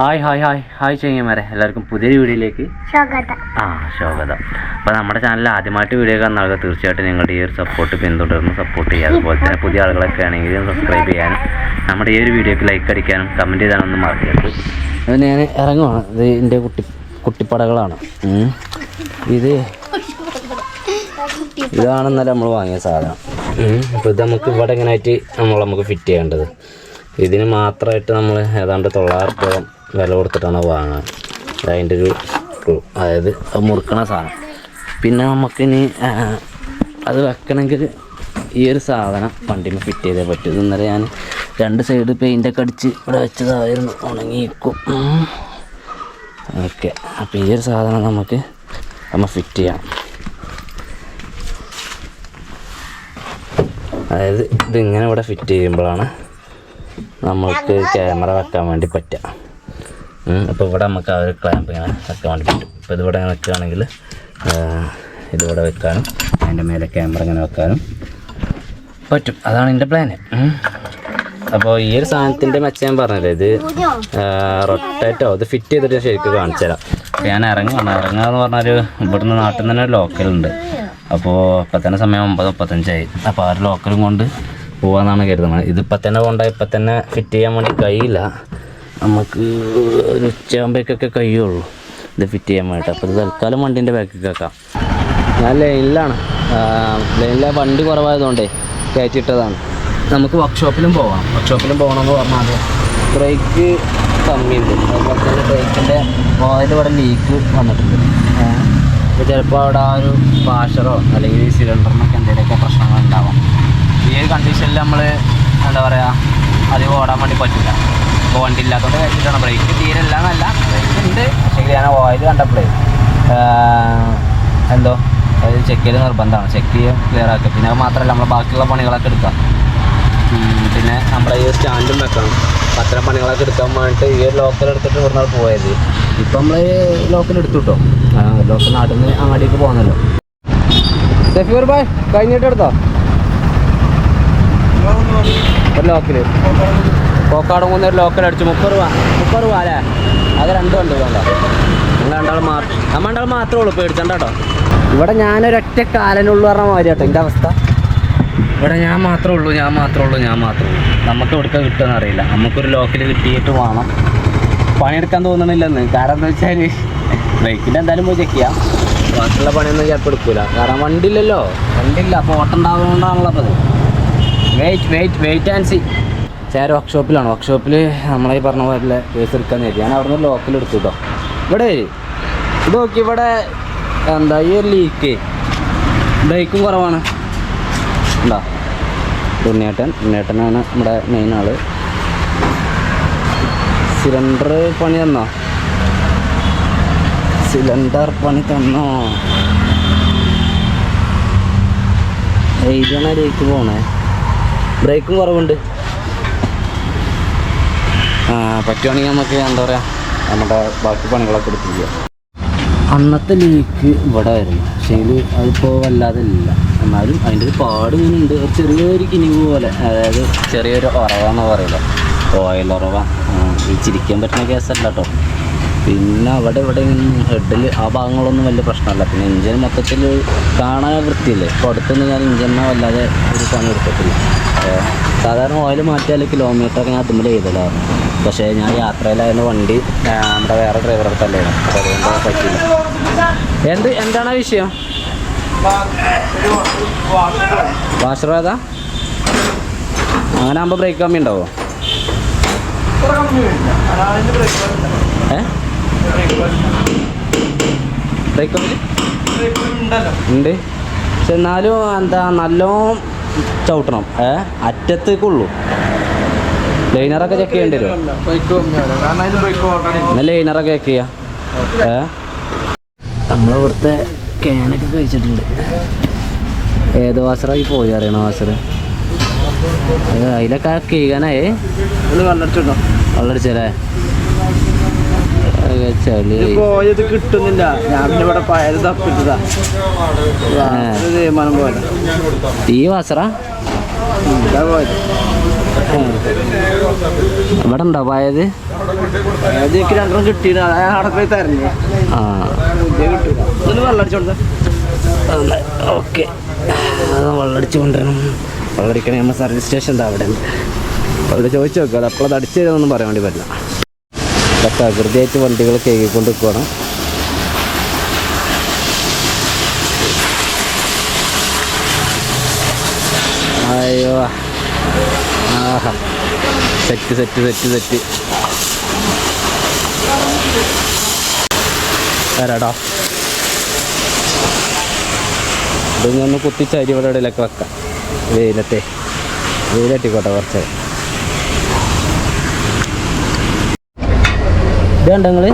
Hi hi hi hi ചെയ്യമാരെ എല്ലാവർക്കും പുതിയൊരു വീഡിയോയിലേക്ക് സ്വാഗതം. ആ സ്വാഗതം. അപ്പോൾ നമ്മുടെ ചാനലിൽ ആദ്യമായിട്ട് വീഡിയോ കാണുന്ന ആളുകൾ തീർച്ചയായിട്ടും നിങ്ങളുടെ ഈ ഒരു സപ്പോർട്ട് പിന്തുടർന്ന് സപ്പോർട്ട് ചെയ്യുക. അതുപോലെ തന്നെ പുതിയ ആളുകളൊക്കെ ആണെങ്കിൽ സബ്സ്ക്രൈബ് ചെയ്യാനും നമ്മുടെ ഈ ഒരു വീഡിയോക്ക് ലൈക്ക് അടിക്കാനും കമന്റ് ചെയ്യാനൊന്നും മറക്കരുത്. അത് ഞാൻ ഇറങ്ങുവാണ്. ഇത് എന്റെ കുട്ടി കുട്ടിപ്പടകളാണ്. ഇത് ഇതാണ് ഇന്നലെ നമ്മൾ വാങ്ങിയ സാധനം. അപ്പോൾ ഇത് നമുക്ക് ഇവിടെ ഇങ്ങനെ ആയിട്ട് നമ്മൾ നമുക്ക് ഫിറ്റ് ചെയ്യേണ്ടത്. ഇതിന് മാത്രമായിട്ട് നമ്മൾ ഏതാണ്ട് തൊള്ളായിരം രൂപ വില കൊടുത്തിട്ടാണ് വാങ്ങുക അതിന്റെ ഒരു അതായത് അത് മുറുക്കണ സാധനം. പിന്നെ നമുക്കിനി അത് വെക്കണമെങ്കിൽ ഈ ഒരു സാധനം വണ്ടിമ ഫിറ്റ് ചെയ്തേ പറ്റും. ഇന്നലെ ഞാൻ രണ്ട് സൈഡ് പെയിന്റൊക്കെ അടിച്ച് ഇവിടെ വെച്ചതായിരുന്നു. ഉണങ്ങിയിരിക്കും. ഓക്കെ. അപ്പോൾ ഈ ഒരു സാധനം നമുക്ക് നമ്മൾ ഫിറ്റ് ചെയ്യാം. അതായത് ഇതിങ്ങനെ ഇവിടെ ഫിറ്റ് ചെയ്യുമ്പോഴാണ് നമ്മൾക്ക് ക്യാമറ വെക്കാൻ വേണ്ടി പറ്റുക. അപ്പോൾ ഇവിടെ നമുക്ക് ആ ഒരു ക്ലാമ്പ് ഇങ്ങനെ വെക്കാൻ വേണ്ടി പറ്റും. ഇപ്പോൾ ഇതിവിടെ വെക്കുകയാണെങ്കിൽ ഇതിവിടെ വെക്കാനും അതിന്റെ മേലെ ക്യാമറ ഇങ്ങനെ വെക്കാനും പറ്റും. അതാണ് എന്റെ പ്ലാന് അപ്പോൾ ഈ ഒരു സാധനത്തിന്റെ മെച്ചം ഞാൻ ഇത് റൊട്ടേറ്റോ ഇത് ഫിറ്റ് ചെയ്തിട്ട് ശരിക്കും കാണിച്ചു തരാം. ഞാൻ ഇറങ്ങുകയാണ് ഇറങ്ങുക എന്ന് പറഞ്ഞാൽ ഇവിടുന്ന് നാട്ടിൽ നിന്ന് തന്നെ ഒരു ലോക്കലുണ്ട് അപ്പോൾ ഇപ്പം തന്നെ സമയം ഒമ്പത് മുപ്പത്തഞ്ചായി. അപ്പോൾ ആ ഒരു ലോക്കലും കൊണ്ട് പോകാമെന്നാണ് കരുതുന്നത്. ഇതിപ്പോൾ തന്നെ കൊണ്ടാൽ ഇപ്പം തന്നെ ഫിറ്റ് ചെയ്യാൻ വേണ്ടി കഴിയില്ല. നമുക്ക് ഒരു ഉച്ചയാകുമ്പോഴേക്കൊക്കെ കഴിയുള്ളൂ. ഇത് ഫിറ്റ് ചെയ്യാൻ വേണ്ടിയിട്ട് അപ്പോൾ ഇത് തൽക്കാലം വണ്ടീന്റെ ബാക്കിൽ വെക്കാം. ഞാൻ ലൈനിലാണ്. ലൈനിലെ വണ്ടി കുറവായതുകൊണ്ടേ കയറ്റിയിട്ടതാണ് നമുക്ക് വർക്ക്ഷോപ്പിലും പോവാം. വർക്ക്ഷോപ്പിലും പോകണമെന്ന് പറഞ്ഞാൽ ബ്രേക്ക് കമ്മിയുണ്ട്. അതുപോലെ ബ്രേക്കിന്റെ ഓയിൽ ഇവിടെ ലീക്ക് വന്നിട്ടുണ്ട്. അപ്പോൾ ചിലപ്പോൾ അവിടെ ആ ഒരു വാഷറോ അല്ലെങ്കിൽ സിലിണ്ടറിനൊക്കെ എന്തെങ്കിലുമൊക്കെ പ്രശ്നങ്ങൾ ഉണ്ടാവാം ഈ ഒരു കണ്ടീഷനിൽ നമ്മൾ എന്താ പറയുക അധികം ഓടാൻ വേണ്ടി പറ്റില്ല. അപ്പോൾ വണ്ടി ഇല്ലാത്തതുകൊണ്ട് കഴിച്ചിട്ടാണ് ബ്രേക്ക് തീരെ ഇല്ല എന്നല്ല ബ്രേക്ക് ഉണ്ട്. പക്ഷേ ഞാൻ ഓയിൽ കണ്ടപ്പോഴേ എന്തോ അത് ചെക്ക് ചെയ്ത് നിർബന്ധമാണ്. ചെക്ക് ചെയ്യും ക്ലിയർ ആക്കുക പിന്നെ മാത്രമല്ല നമ്മൾ ബാക്കിയുള്ള പണികളൊക്കെ എടുക്കാം. പിന്നെ നമ്മുടെ ഈ സ്റ്റാൻഡും വെക്കണം. അത്തരം പണികളൊക്കെ എടുക്കാൻ വേണ്ടിയിട്ട് ഈ ഒരു ലോക്കൽ എടുത്തിട്ട് ഇവിടുന്ന് പോയത്. ഇപ്പം നമ്മൾ ലോക്കൽ എടുത്തു കിട്ടോ ലോക്കൽ നാട്ടിൽ നിന്ന് അങ്ങാടിക്ക് പോകുന്നല്ലോ സഫീർ ബായ് കഴിഞ്ഞിട്ട് എടുത്തോ? ഒരു കോക്കാട് മൂന്ന് ഒരു ലോക്കൽ അടിച്ചു. മുപ്പത് രൂപ മുപ്പത് രൂപ അല്ലേ? അത് രണ്ടും ഉണ്ട് വേണ്ട നിങ്ങൾ രണ്ടാൾ മാത്രം നമ്മൾ രണ്ടാൾ മാത്രമേ ഉള്ളൂ പേടിച്ചണ്ട കേട്ടോ. ഇവിടെ ഞാനൊരൊറ്റ കാലനുള്ളൂ പറഞ്ഞ മാതിരി കേട്ടോ എന്റെ അവസ്ഥ. ഇവിടെ ഞാൻ മാത്രമേ ഉള്ളൂ ഞാൻ മാത്രമേ ഉള്ളൂ ഞാൻ മാത്രമേ ഉള്ളൂ. നമുക്ക് എവിടെ കിട്ടുമെന്ന് അറിയില്ല. നമുക്കൊരു ലോക്കൽ കിട്ടിയിട്ട് വേണം. പണിയെടുക്കാൻ തോന്നണില്ലെന്ന്. കാരണം എന്താ വെച്ചാൽ ബൈക്കിന്റെ എന്തായാലും പോയി ചെക്ക് ചെയ്യാം. ബാക്കിയുള്ള പണിയൊന്നും ചിലപ്പോൾ എടുക്കൂല. കാരണം വണ്ടി ഇല്ലല്ലോ വണ്ടി ഇല്ല അപ്പോൾ ഓട്ടം ഉണ്ടാവുന്നതുകൊണ്ടാണല്ലോ അപ്പോൾ വെയിറ്റ് വെയിറ്റ് വെയിറ്റ് ആൻഡ് സി ചേര വർക്ക്ഷോപ്പിലാണ് വർക്ക്ഷോപ്പിൽ നമ്മളെ ഈ പറഞ്ഞ പോലെ കേസ് എടുക്കാൻ നേരി ഞാൻ അവിടെ നിന്ന് ലോക്കൽ എടുത്തു കേട്ടോ ഇവിടെ ഇത് നോക്കി ഇവിടെ എന്താ ഈ ഒരു ലീക്ക് ബ്രേക്കും കുറവാണ്. എന്താ ഉണ്ണിയേട്ടൻ. ഉണ്ണിയേട്ടനാണ് നമ്മുടെ മെയിൻ ആൾ. സിലിണ്ടർ പണി തന്നോ? സിലിണ്ടർ പണി തന്നോ? എഴുതിയാണ് ലീക്ക് പോണേ? ബ്രേക്കും കുറവുണ്ട്. പറ്റുവാണെങ്കിൽ നമുക്ക് എന്താ പറയുക നമ്മുടെ ബാക്കി പണികളൊക്കെ എടുത്തിരിക്കുക. അന്നത്തെ ലീക്ക് ഇവിടെ വരുന്നു പക്ഷേ അതിപ്പോൾ വല്ലാതെ ഇല്ല. എന്നാലും അതിന്റെ ഒരു പാട് ഇങ്ങനെ ഉണ്ട്. ഒരു ചെറിയൊരു കിനിവ് പോലെ. അതായത് ചെറിയൊരു ഉറവ എന്ന് പറയില്ല ഓയിൽ ഉറവ ഈ ചിരിക്കാൻ പറ്റുന്ന കേസല്ല കേട്ടോ പിന്നെ അവിടെ ഇവിടെ ഹെഡിൽ ആ ഭാഗങ്ങളൊന്നും വലിയ പ്രശ്നമല്ല. പിന്നെ ഇഞ്ചിൻ മൊത്തത്തിൽ കാണാൻ വൃത്തിയില്ലേ? ഇപ്പോൾ അടുത്തൊന്നും ഞാൻ ഇഞ്ചിനെ വല്ലാതെ ഒരു പണി എടുത്തിട്ടില്ല. സാധാരണ ഓയിൽ മാറ്റിയാൽ കിലോമീറ്റർ ഞാൻ അതുമ്പോൾ ചെയ്തതാണ് പക്ഷേ ഞാൻ യാത്രയിലായിരുന്നു വണ്ടി നമ്മുടെ വേറെ ഡ്രൈവർ അടുത്തല്ലായിരുന്നു അപ്പോൾ അതുകൊണ്ട് പറ്റിയില്ല. എന്ത് എന്താണ് വിഷയം? വാഷറോ ഏതാ? അങ്ങനെ ആകുമ്പോൾ ബ്രേക്ക് കമ്മി ഉണ്ടാവോ? ഏ? ബ്രേക്ക് കമ്മി? ഉണ്ട്. പക്ഷെ എന്നാലും എന്താ നല്ലോണം ചവിട്ടണം. ഏ? അറ്റത്തേക്കുള്ളൂ. ലൈനറൊക്കെ ചെക്ക് ചെയ്യേണ്ടി വരും? ലൈനറൊക്കെ ചെക്ക് ചെയ്യാം. ഏ? നമ്മളിവിടുത്തെ ക്യാനൊക്കെ കഴിച്ചിട്ടുണ്ട്. ഏത് വാസറായി പോയി അറിയണ വാസർ അതിലൊക്കെ കീകാനായി? വെള്ളടിച്ചല്ലേ? പോയത് കിട്ടുന്നില്ല. ഞാൻ ഇവിടെ തപ്പിട്ടതാ. ഈ വാസറ? ഇതാ പോയത്. ഇവിടെ ഉണ്ടോ പോയത് എനിക്ക് രണ്ടെണ്ണം കിട്ടിയിട്ട് അവിടെ പോയി തരഞ്ഞു ആ. പുതിയ കിട്ടൂല ഇതൊന്ന് വെള്ളം അടിച്ചു കൊടുത്താൽ ഓക്കെ. വെള്ളടിച്ച് കൊണ്ടുവരണം. വെള്ളടിക്കണേ നമ്മൾ സർവീസ് സ്റ്റേഷൻ എന്താ അവിടെ. അവിടെ ചോദിച്ചു നോക്കുക അപ്പോൾ അത് അടിച്ചു തരുമെന്നൊന്നും പറയാൻ വേണ്ടി പറ്റില്ല. അപ്പം അകൃതിയായിട്ട് വണ്ടികൾ കേൾക്കൊണ്ട് നിൽക്കണം അയ്യോ. Set set set set. വരാടാ ഇതൊന്നും ഒന്ന് കുത്തിച്ച് അരി ഇവിടെ ഇടയിലൊക്കെ വെക്കാം. വെയിലത്തെ. വെയിലട്ടിക്കോട്ടെ കുറച്ച്. ഇതുണ്ട് നിങ്ങൾ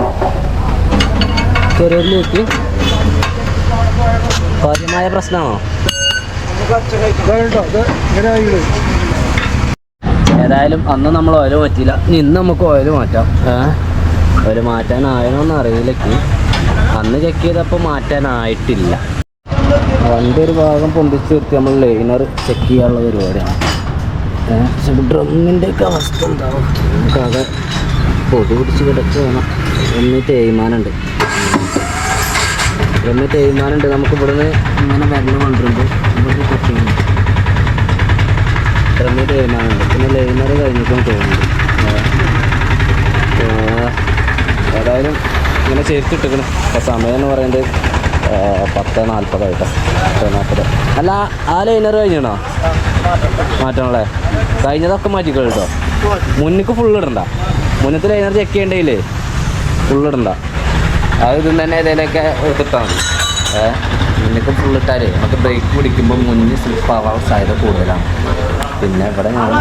ചെറിയൊരിലേക്ക് കാര്യമായ പ്രശ്നമാണോ? ഏതായാലും അന്ന് നമ്മൾ ഓയിൽ മാറ്റിയില്ല. ഇനി ഇന്ന് നമുക്ക് ഓയിൽ മാറ്റാം. ഓയിൽ മാറ്റാനായനോന്ന് അറിയില്ലെങ്കിൽ അന്ന് ചെക്ക് ചെയ്തപ്പോൾ മാറ്റാനായിട്ടില്ല. വണ്ടി ഒരു ഭാഗം പൊന്തിച്ച് നിർത്തി നമ്മൾ ലൈനർ ചെക്ക് ചെയ്യാനുള്ള പരിപാടിയാണ്. പക്ഷെ ഡ്രമ്മിന്റെ ഒക്കെ അവസ്ഥ എന്താവും? നമുക്കാകെ പൊടി പിടിച്ച് കിടക്കുകയാണ് ഒന്ന് തേയ്മാനുണ്ട്. ഒന്ന് തേയ്മാനുണ്ട്. നമുക്ക് ഇവിടുന്ന് ഇങ്ങനെ വെള്ളം കൊണ്ടുവരുമ്പോൾ ഇവിടെ കുറച്ച് ഡ്രമ്മിൽ തീരുമാനമുണ്ട്. പിന്നെ ലൈനർ കഴിഞ്ഞിട്ടും തോന്നുന്നു ഏതായാലും ഇങ്ങനെ ചേർത്തിട്ടിരിക്കണം. അപ്പോൾ സമയം എന്ന് പറയുന്നത് പത്ത് നാൽപ്പതായിട്ടോ പത്ത് നാൽപ്പത് അല്ല ആ ലൈനർ കഴിഞ്ഞണോ? മാറ്റണല്ലേ? കഴിഞ്ഞതൊക്കെ മാറ്റിക്കോ കേട്ടോ മുന്നിക്ക് ഫുൾ ഇടണ്ട. മുന്നത്തെ ലൈനർ ചെക്ക് ചെയ്യണ്ടെങ്കിലേ ഫുൾ ഇടണ്ട. അത് ഇതും തന്നെ ഏതെങ്കിലുമൊക്കെ എടുത്തിട്ടാൽ മതി. ഏഹ് മുന്നിക്ക് ഫുൾ ഇട്ടാലേ നമുക്ക് ബ്രേക്ക് പിടിക്കുമ്പോൾ മുന്നിൽ സ്ലിപ്പ് ആവാൻ സാധ്യത കൂടുതലാണ്. പിന്നെ ഇവിടെ ഞാൻ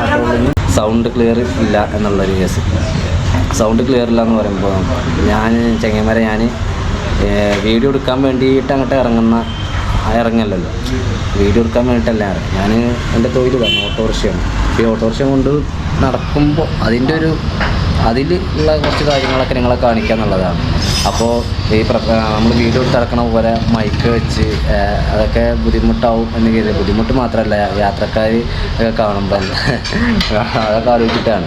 സൗണ്ട് ക്ലിയർ ഇല്ല എന്നുള്ളൊരു കേസ്. സൗണ്ട് ക്ലിയർ ഇല്ല എന്ന് പറയുമ്പോൾ ഞാൻ ചെങ്ങന്മാരെ ഞാൻ വീഡിയോ എടുക്കാൻ വേണ്ടിയിട്ട് അങ്ങോട്ട് ഇറങ്ങുന്ന ആ ഇറങ്ങല്ലല്ലോ. വീഡിയോ എടുക്കാൻ വേണ്ടിയിട്ടല്ല ഞാൻ എന്റെ തന്നെ ഓട്ടോറിക്ഷയാണ്. ഈ ഓട്ടോറിക്ഷ കൊണ്ട് നടക്കുമ്പോൾ അതിന്റെ ഒരു അതിൽ ഉള്ള കുറച്ച് കാര്യങ്ങളൊക്കെ നിങ്ങളെ കാണിക്കുക എന്നുള്ളതാണ് അപ്പോൾ ഈ നമ്മൾ വീഡിയോ എടുത്ത് നടക്കണ പോലെ മൈക്ക് വെച്ച് അതൊക്കെ ബുദ്ധിമുട്ടാവും എന്ന് കരുതി. ബുദ്ധിമുട്ട് മാത്രമല്ല യാത്രക്കാർ ഒക്കെ കാണുമ്പോൾ അതൊക്കെ ആലോചിച്ചിട്ടാണ്.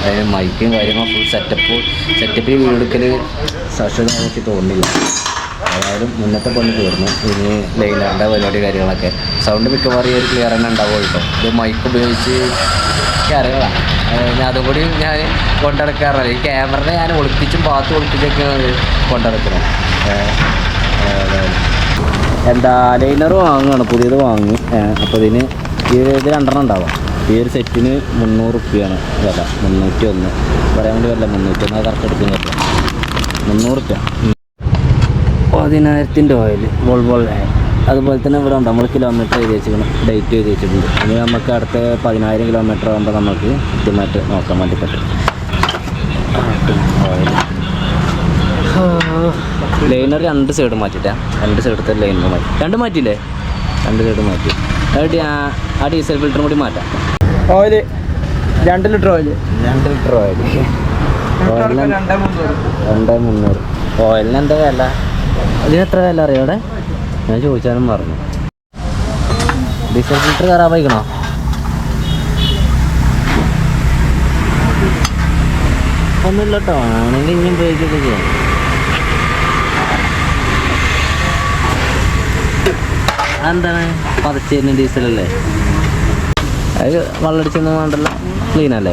അതായത് മൈക്കും കാര്യങ്ങളും ഫുൾ സെറ്റപ്പ് സെറ്റപ്പിൽ വീഡിയോ എടുക്കൽ സാക്ഷരത എനിക്ക് തോന്നുന്നില്ല. ഏതായാലും മുന്നത്തെ കൊണ്ട് തീർന്നു. ഇനി ലൈനാണ്ട പരിപാടി കാര്യങ്ങളൊക്കെ. സൗണ്ട് മിക്കവാറും ഒരു ക്ലിയർ തന്നെ ഉണ്ടാവുമല്ലോ ഇത് മൈക്ക് ഉപയോഗിച്ച് ഞാൻ അതും കൂടി ഞാൻ കൊണ്ടെടുക്കാറില്ല ഈ ക്യാമറനെ ഞാൻ ഒളിപ്പിച്ചും പാത്ത് ഒളിപ്പിച്ചൊക്കെയാണ് കൊണ്ടുനടക്കുന്നത്. എന്താ ലൈനർ വാങ്ങുകയാണ് പുതിയത് വാങ്ങി. അപ്പോൾ ഇതിന് ഈ ഇത് രണ്ടെണ്ണം ഉണ്ടാവാം. ഈ ഒരു സെറ്റിന് മുന്നൂറ് റുപ്യാണ് വില. മുന്നൂറ്റി ഒന്ന് പറയാൻ വേണ്ടി വല്ല മുന്നൂറ്റി ഒന്ന് കറക്റ്റ് എടുക്കുന്നില്ല മുന്നൂറ് റുപ്യ പതിനായിരത്തിന്റെ ഓയിൽ വോൾവോൾ അതുപോലെ തന്നെ ഇവിടെ ഉണ്ട്. നമ്മൾ കിലോമീറ്റർ എഴുതി വെച്ചിരിക്കണം ഡേറ്റ് എഴുതി വെച്ചിട്ടുണ്ട്. ഇനി നമുക്ക് അടുത്ത പതിനായിരം കിലോമീറ്റർ ആകുമ്പോൾ നമുക്ക് കൃത്യമായിട്ട് നോക്കാൻ വേണ്ടി പറ്റും. ലൈനർ രണ്ട് സൈഡ് മാറ്റിട്ടാ രണ്ട് സൈഡത്തെ ലൈനർ മാറ്റി. രണ്ട് മാറ്റിയില്ലേ? രണ്ട് സൈഡ് മാറ്റി. അത് ആ- ഡീസൽ ഫിൽറ്ററും കൂടി മാറ്റാം. ഓയിൽ രണ്ട് ലിറ്റർ ഓയിൽ രണ്ട് ലിറ്റർ ഓയിൽ ഓയിലിന് രണ്ട് മുന്നൂറ്. ഓയിലിന് എന്താ വില? അതിന് എത്ര വില അറിയാം അവിടെ? ഞാൻ ചോദിച്ചാലും പറഞ്ഞു. ഡീസൽ ഫിൽറ്റർ കയറാൻ ഒന്നുമില്ല കേട്ടോ ആണെങ്കിൽ ഇനി ഉപയോഗിക്കുകയൊക്കെ ചെയ്യാം. എന്താണ് പതച്ചേരുന്ന ഡീസലല്ലേ? അത് വെള്ളടിച്ചൊന്നും വേണ്ടല്ലോ ക്ലീൻ അല്ലേ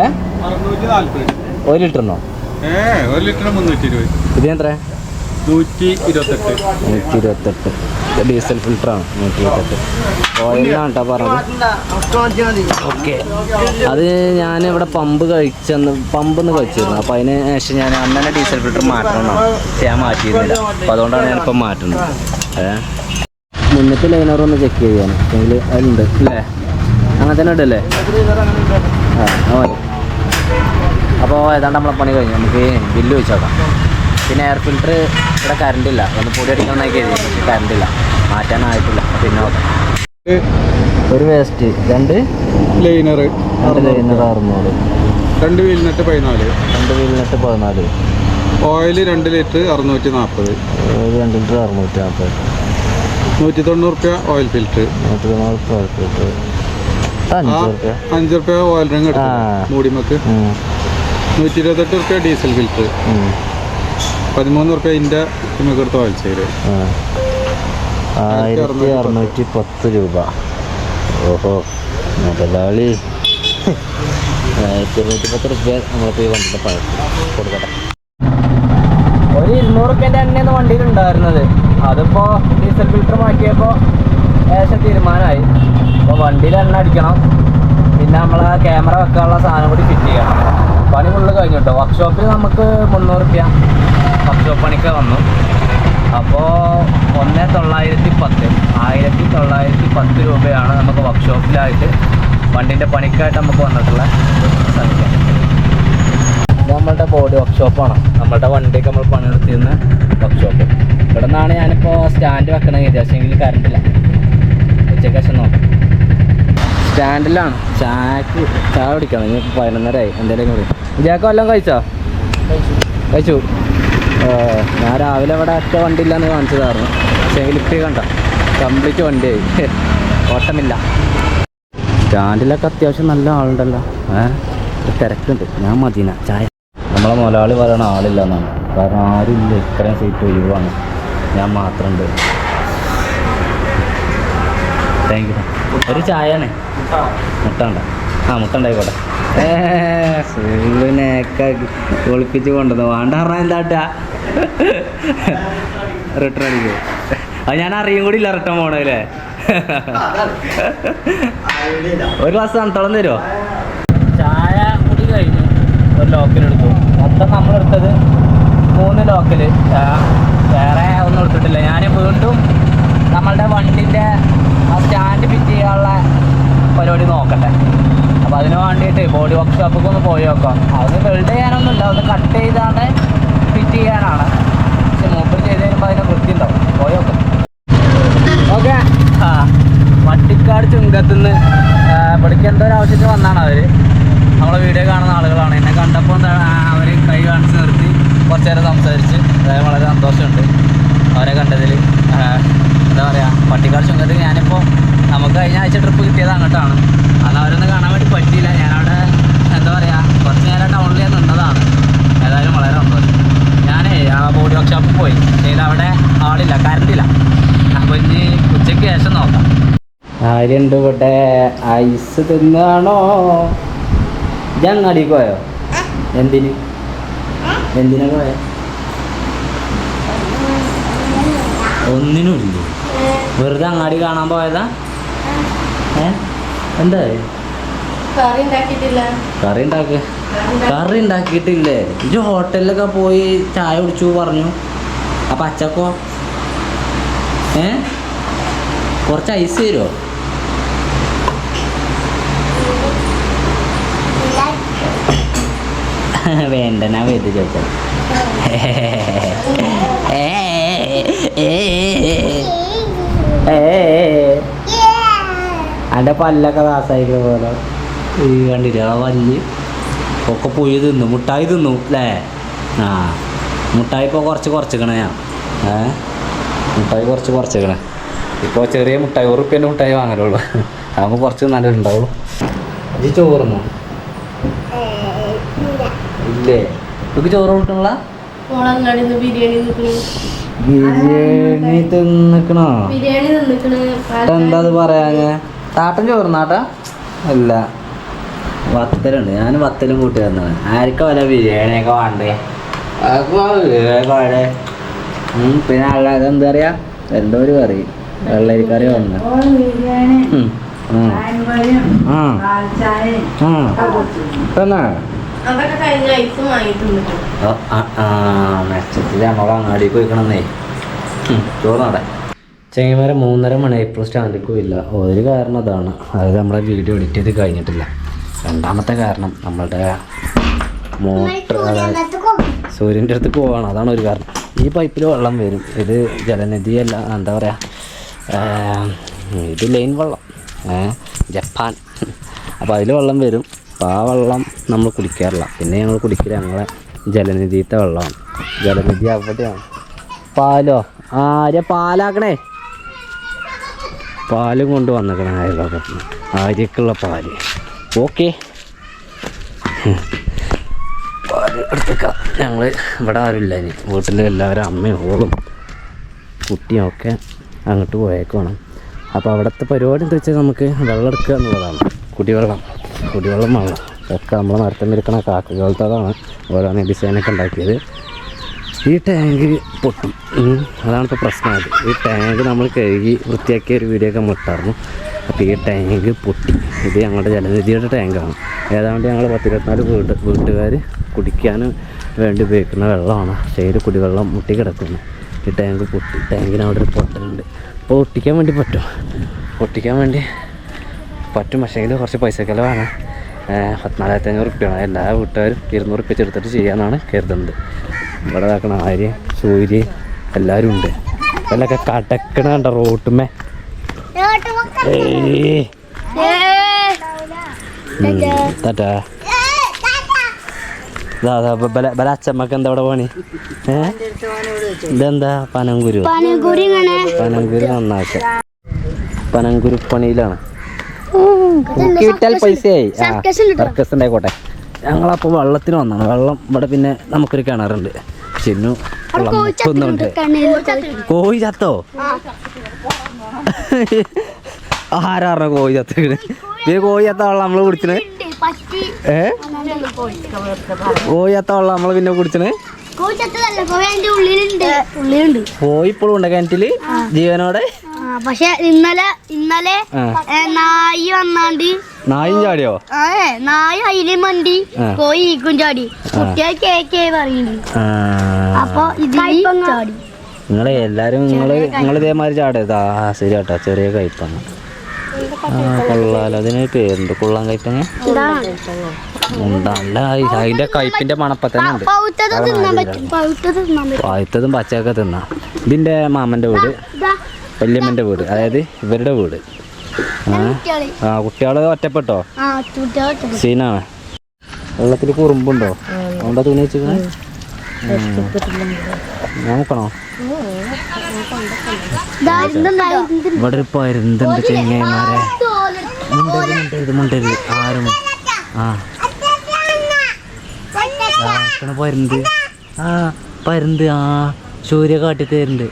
ഏ ഒരു ലിറ്ററിനോ? ഏ ഒരു ലിറ്ററിന് മുന്നൂറ്റി ഇരുപത്. ഇത് എത്ര നൂറ്റി ഇരുപത്തെട്ട് നൂറ്റി ഇരുപത്തെട്ട് ഡീസൽ ഫിൽറ്ററാണ് നൂറ്റി ഇരുപത്തെട്ട് ഓയിലാണ് കേട്ടോ പറഞ്ഞത്. ഓക്കെ. അത് ഞാൻ ഇവിടെ പമ്പ് കഴിച്ചെന്ന് പമ്പെന്ന് കഴിച്ചിരുന്നു. അപ്പോൾ അതിന് ശേഷം ഞാൻ അന്നെ ഡീസൽ ഫിൽറ്റർ മാറ്റണം ഞാൻ മാറ്റിയിരുന്നില്ല. അപ്പോൾ അതുകൊണ്ടാണ് ഞാനിപ്പം മാറ്റുന്നത്. ഏ? മുന്നത്തെ ലൈനർ ഒന്ന് ചെക്ക് ചെയ്യാൻ അല്ലെങ്കിൽ അതുണ്ട് അല്ലേ? അങ്ങനെ തന്നെ ഉണ്ടല്ലേ ആ അപ്പോൾ ഏതാണ്ട് നമ്മളെ പണി കഴിഞ്ഞു. നമുക്ക് ബില്ല് വെച്ച് നോക്കാം പിന്നെ എയർ ഫിൽറ്റർ ഇവിടെ കറണ്ട് ഇല്ല. ഒന്ന് പൊടി അടിക്കണമെന്നൊക്കെ എഴുതി പക്ഷേ കറണ്ട് ഇല്ല. മാറ്റാനായിട്ടില്ല പിന്നെ ഒരു വേസ്റ്റ് രണ്ട് ലൈനർ രണ്ട് ലൈനർ അറുന്നൂറ്. രണ്ട് വീലിനെട്ട് പതിനാല്. രണ്ട് വീലിനിട്ട് പതിനാല്. ഓയിൽ രണ്ട് ലിറ്റർ അറുന്നൂറ്റി നാൽപ്പത് ഓയിൽ രണ്ട് ലിറ്റർ അറുന്നൂറ്റി നാൽപ്പത് നൂറ്റി തൊണ്ണൂറ് റുപ്യ ഓയിൽ ഫിൽറ്റർ നൂറ്റി തൊണ്ണൂറ് ഫിൽറ്റർ ഓയിൽ റുപ്യ അഞ്ച് റുപ്യ ഓയിൽ. എടുക്കും മൂടിമക്ക്. നൂറ്റി ഇരുപത്തെട്ട് റുപ്യ ഡീസൽ ഫിൽറ്റർ പതിമൂന്ന് റുപ്യ ഇതിന്റെ ചെയ്ത് ഉം. ആയിരത്തി അറുന്നൂറ്റി പത്ത്. രൂപ. ഓഹോ മുതലാളി. ആയിരത്തി അറുന്നൂറ്റി പത്ത് റുപ്യ നമ്മളിപ്പോൾ ഈ വണ്ടിയുടെ പഴം കൊടുക്കട്ടെ. ഒരു ഇരുന്നൂറ് റുപ്യന്റെ എണ്ണയാണ് വണ്ടിയിൽ ഉണ്ടായിരുന്നത്. അതിപ്പോ ഡീസൽ ഫിൽറ്റർ മാറ്റിയപ്പോൾ ഏകദേശം തീരുമാനമായി. അപ്പോൾ വണ്ടിയിൽ എണ്ണ അടിക്കണം. പിന്നെ ആ ക്യാമറ വെക്കാനുള്ള സാധനം കൂടി ഫിറ്റ് ചെയ്യണം. പണി ഫുള്ള് കഴിഞ്ഞു കേട്ടോ വർക്ക്ഷോപ്പിൽ നമുക്ക് മുന്നൂറ് റുപ്യ വർക്ക്ഷോപ്പ് പണിക്ക് വന്നു. അപ്പോൾ ഒന്ന് തൊള്ളായിരത്തി പത്ത്. ആയിരത്തി തൊള്ളായിരത്തി പത്ത് രൂപയാണ് നമുക്ക് വർക്ക്ഷോപ്പിലായിട്ട് വണ്ടിന്റെ പണിക്കായിട്ട് നമുക്ക് വന്നിട്ടുള്ള സംഖ്യ. നമ്മളുടെ ബോഡി വർക്ക്ഷോപ്പാണ് നമ്മളുടെ വണ്ടിയൊക്കെ നമ്മൾ പണിയെടുത്തിരുന്ന വർക്ക്ഷോപ്പ് ഇവിടെ നിന്നാണ് ഞാനിപ്പോൾ സ്റ്റാൻഡ് വെക്കണം വിചാരിച്ചെങ്കിൽ കറണ്ടില്ല ഉച്ചയ്ക്ക് ശേഷം നോക്കാം. സ്റ്റാൻഡിലാണ് ചായക്ക് ചായ കുടിക്കണം. ഇനി പതിനൊന്നരയായി എന്തെങ്കിലും കൂടി. ഇതൊക്കെ വല്ലതും കഴിച്ചോ? കഴിച്ചു. ഞാൻ രാവിലെ ഇവിടെ ഒറ്റ വണ്ടി ഇല്ലാന്ന് കാണിച്ചതായിരുന്നു. പക്ഷേ കണ്ട? കംപ്ലീറ്റ് വണ്ടിയായി. ഓട്ടമില്ല. സ്റ്റാൻഡിലൊക്കെ അത്യാവശ്യം നല്ല ആളുണ്ടല്ലോ. ഏഹ് തിരക്കുണ്ട്. ഞാൻ മദീന. ചായ. നമ്മളെ മുതലാളി പറയണ ആളില്ല എന്നാണ് കാരണം ആരും ഇല്ല ഇത്രയും സീറ്റ് ഒഴിവാണ്. ഞാൻ മാത്രമുണ്ട് താങ്ക് യു ഒരു ചായയാണേ. മുട്ട ഉണ്ട. ആ മുട്ട ഉണ്ടായിക്കോട്ടെ. ഒളിപ്പിച്ച് കൊണ്ടുവന്നു. വേണ്ട പറഞ്ഞാൽ എന്താട്ടാ റിട്ടേൺ അടിക്കും. അത് ഞാൻ അറിയും കൂടി ഇല്ല റിട്ടേൺ പോണല്ലേ ഒരു ഗ്ലാസ് തണുത്തോളം തരുമോ ചായ കുടി കഴിഞ്ഞു. ഒരു ലോക്കൽ എടുത്തു. മൊത്തം നമ്മൾ എടുത്തത് മൂന്ന് ലോക്കൽ വേറെ ഒന്നും എടുത്തിട്ടില്ല. ഞാൻ വീണ്ടും നമ്മളുടെ വണ്ടിന്റെ ആ സ്റ്റാൻഡ് ഫിറ്റ് ചെയ്യാനുള്ള പരിപാടി നോക്കട്ടെ. അപ്പോൾ അതിന് വേണ്ടിയിട്ട് ബോഡി വർക്ക്ഷോപ്പൊക്കെ ഒന്ന് പോയി നോക്കാം. അതൊന്ന് വെൽഡ് ചെയ്യാനൊന്നുമില്ല ഒന്ന് കട്ട് ചെയ്താണ് ഫിറ്റ് ചെയ്യാനാണ്. പക്ഷെ മൂപ്പർ ചെയ്ത് കഴിയുമ്പോൾ അതിന് വൃത്തി ഉണ്ടാവും. പോയി നോക്കാം. ഓക്കെ. ആ വട്ടിക്കാട് ചുങ്കത്തുനിന്ന് ഇവിടേക്ക് എന്തോ ഒരു ആവശ്യത്തിന് വന്നാണ് അവർ നമ്മളെ വീഡിയോ കാണുന്ന ആളുകളാണ്. എന്നെ കണ്ടപ്പോൾ അവർ കൈ കാണിച്ച് നിർത്തി കുറച്ച് നേരം സംസാരിച്ച്. അതായത് വളരെ സന്തോഷമുണ്ട് അവരെ കണ്ടതിൽ എന്താ പറയുക പട്ടിക്കാട് ചുങ്കത്തിൽ ഞാനിപ്പോൾ നമുക്ക് കഴിഞ്ഞ ആഴ്ച ട്രിപ്പ് കിട്ടിയത് അങ്ങോട്ടാണ് അന്ന് അവരൊന്നും കാണാൻ വേണ്ടി പറ്റിയില്ല. ഞാനവിടെ എന്താ പറയുക കുറച്ച് നേരം ടൗണിൽ നിന്നതാണ്. ഏതായാലും വളരെ സന്തോഷം. ഞാനേ ആ ബോഡി വർക്ക്ഷോപ്പിൽ പോയി. ചെയ്ത് അവിടെ ആളില്ല കറണ്ടില്ല അപ്പോൾ ഇനി ഉച്ചയ്ക്ക് ശേഷം നോക്കാം. ആരുണ്ട് ഇവിടെ ഐസ് തിന്നാണോ? ഞങ്ങടി പോയോ? എന്തിന്? എന്തിനാ പോയോ? ഒന്നിനുമില്ലേ? വെറുതെ അങ്ങാടി കാണാൻ പോയതാ? ഏ എന്താ കറി ഉണ്ടാക്കിയിട്ടില്ല കറി ഉണ്ടാക്കിയിട്ടില്ലേ ഇജ് ഹോട്ടലിലൊക്കെ പോയി ചായ കുടിച്ചു പറഞ്ഞു അപ്പൊ അച്ചക്കോ ഏ കുറച്ച് ഐസ് തരുമോ വേണ്ട ഞാൻ വേണ്ടി ചോദിച്ചത് അന്റെ പല്ലൊക്കെ ദാസായിരിക്കുന്ന പോലെ ഈ കണ്ടില്ല ആ വല്ല് ഒക്കെ പുഴി തിന്നു മുട്ടായി തിന്നു അല്ലേ ആ മുട്ടായി ഇപ്പോൾ കുറച്ച് കുറച്ചിക്കണേ ഞാൻ. ഏ? മുട്ടായി കുറച്ച് കുറച്ചിക്കണേ. ഇപ്പോൾ ചെറിയ മുട്ടായി ഒരു റുപ്യന്റെ മുട്ടായി വാങ്ങലുള്ളൂ. അതാകുമ്പോൾ കുറച്ച് നല്ല ഉണ്ടാവുള്ളൂ. ഇത് ചോറുന്നോ? ഇല്ലേ? എനിക്ക് ചോറ് കൊടുക്കണല്ല? ബിരിയാണി തിന്നിക്കണോ? എന്താ അത് പറയാഞ്ഞ താട്ടൻ ചോറുന്നാട്ടാ അല്ല. വത്തലുണ്ട്. ഞാൻ വത്തലും കൂട്ടി തന്നാണ് ആർക്കും വല്ല ബിരിയാണിയൊക്കെ വേണ്ടേ? പിന്നെ അല്ലാതെ എന്താ പറയാ? എന്തോ ഒരു കറി. വെള്ളരിക്കറി വന്നു. മെച്ചത്തിൽ അങ്ങാടി പോയിക്കണമെന്നേ ചോറിനവിടെ ചെങ്ങന്മാരെ മൂന്നര മണി ഇപ്പോൾ സ്റ്റാൻഡിക്കും ഇല്ല ഒരു കാരണം അതാണ്. അതായത് നമ്മളെ വീഡിയോ എഡിറ്റ് ചെയ്ത് കഴിഞ്ഞിട്ടില്ല. രണ്ടാമത്തെ കാരണം നമ്മളുടെ മോട്ടർ സൂര്യന്റെ അടുത്ത് പോവാണ്. അതാണ് ഒരു കാരണം. ഈ പൈപ്പിൽ വെള്ളം വരും. ഇത് ജലനിധിയല്ല എന്താ പറയുക ഇത് ലൈൻ വെള്ളം. ജപ്പാൻ. അപ്പോൾ അതിൽ വെള്ളം വരും. അപ്പോൾ ആ വെള്ളം നമ്മൾ കുടിക്കാറില്ല. പിന്നെ ഞങ്ങൾ കുടിക്കുക ഞങ്ങളെ ജലനിധിയത്തെ വെള്ളമാണ്. ജലനിധി അവിടെയാണ്. പാലോ? ആരെ പാലാക്കണേ? പാലും കൊണ്ട് വന്നിരിക്കണം അയൽവക്കത്തിന് ആര്യക്കുള്ള പാൽ. ഓക്കെ. പാൽ എടുത്തേക്കാം. ഞങ്ങൾ ഇവിടെ ആരുമില്ല ഇനി. വീട്ടിൽ എല്ലാവരും അമ്മയും ഓളും കുട്ടിയും ഒക്കെ അങ്ങോട്ട് പോയേക്കുവാണ്. അപ്പോൾ അവിടുത്തെ പരിപാടി എന്താ വെച്ചാൽ നമുക്ക് വെള്ളം എടുക്കുക എന്നുള്ളതാണ്. കുടിവെള്ളം. കുടിവെള്ളം വെള്ളം ഒക്കെ നമ്മൾ നടത്തം ഇരിക്കണ കാക്കകളത്തതാണ് ഓരോന്ന് ഡിസൈനൊക്കെ ഉണ്ടാക്കിയത്. ഈ ടാങ്ക് പൊട്ടി. അതാണ് ഇപ്പോൾ പ്രശ്നമായത് ഈ ടാങ്ക് നമ്മൾ കഴുകി വൃത്തിയാക്കിയ ഒരു വീഡിയോ ഒക്കെ മുട്ടായിരുന്നു അപ്പോൾ ഈ ടാങ്ക് പൊട്ടി. ഇത് ഞങ്ങളുടെ ജലനിധിയുടെ ടാങ്കാണ് ഏതാണ്ട് ഞങ്ങൾ പത്തിരുപത്തിനാല് വീട് വീട്ടുകാർ കുടിക്കാനും വേണ്ടി ഉപയോഗിക്കുന്ന വെള്ളമാണ്. പക്ഷേ ഈ കുടിവെള്ളം മുട്ടി കിടക്കുന്നു. ഈ ടാങ്ക് പൊട്ടി. ടാങ്കിന് അവിടെ ഒരു പൊട്ടലുണ്ട്. അപ്പോൾ ഒട്ടിക്കാൻ വേണ്ടി പറ്റും. ഒട്ടിക്കാൻ വേണ്ടി പറ്റും. പക്ഷേങ്കിൽ കുറച്ച് പൈസ ചിലവാണ്. പത്തിനാലായിരത്തി അഞ്ഞൂറ് റുപ്യാണ് എല്ലാ വീട്ടുകാരും ഇരുന്നൂറ് റുപ്യ ചെറുത്തിട്ട് ചെയ്യാമെന്നാണ് കരുതുന്നത്. ഇവിടെ നടക്കണ ആര്യ സൂര്യ. എല്ലാവരും ഉണ്ട്. എല്ലൊക്കെ കടക്കണ കണ്ട റോട്ടുമേ തട്ടാ ബല അച്ചമ്മക്ക് എന്താ ഇവിടെ പണി? ഇതെന്താ? പനങ്കുരു. പനങ്കുരു നന്നാക്ക. പനങ്കുരു പണിയിലാണ്. കിട്ടാൽ പൈസയായി. സർക്കസ് ഉണ്ടായിക്കോട്ടെ. ഞങ്ങളപ്പോൾ വെള്ളത്തിന് വന്നാണ്. വെള്ളം ഇവിടെ പിന്നെ നമുക്കൊരു കിണറുണ്ട്. ചിന്നു. കൊന്നുണ്ട് കോഴി ചത്തോ ആരാ പറഞ്ഞ കോഴി ചത്ത ഈ കോഴി ചത്ത വെള്ളം നമ്മൾ കുടിച്ചണ് ഏ? കോഴി ചത്ത വെള്ളം നമ്മൾ പിന്നെ കുടിച്ചണ് പോയി കോഴി ഇപ്പോഴും ഉണ്ട് കിണറ്റിൽ? ജീവനോടെ? പക്ഷെ ഇന്നലെ ഇന്നലെ നായി വന്നാണ്ട് നായും ചാടിയോ? നായ ഏ, മണ്ടി പോയി ഈക്കും ചാടി. കുട്ടികൾ കേക്കേ പറയുന്നുണ്ട് ആ. അപ്പൊ ഇതിൽ ചാടി. നിങ്ങളെ എല്ലാരും നിങ്ങൾ നിങ്ങൾ ഇതേമാതിരി ചാടരുത്. ആ ശരി കേട്ടോ. ചെറിയ കയ്പങ്ങ. കൊള്ളാലോ. അതിന് പേരുണ്ട്. കൊള്ളാൻ കയ്പങ്ങ. ഉണ്ടല്ല അതിന്റെ കയ്പിന്റെ മണപ്പ തന്നെ ഉണ്ട്. പഴുത്തതും പച്ചയൊക്കെ തിന്നാം. ഇതിന്റെ മാമന്റെ വീട്. വല്യമ്മന്റെ വീട്. അതായത് ഇവരുടെ വീട്. ആ. കുട്ടികൾ. ഒറ്റപ്പെട്ടോ? സീനാണ്. വെള്ളത്തിൽ കുറുമ്പുണ്ടോ? അതുകൊണ്ടാ തുണി വെച്ചിരിക്കണേ? നോക്കണോ ഇവിടെ ഒരു പരുന്തുണ്ട് ചെങ്ങന്മാരെ മുണ്ടരുത് മുണ്ടരുത് ആരും. ആ. ഇതാക്കണ പരുന്ത്. ആ പരുന്ത്. ആ സൂര്യ കാട്ടി തരുന്നുണ്ട്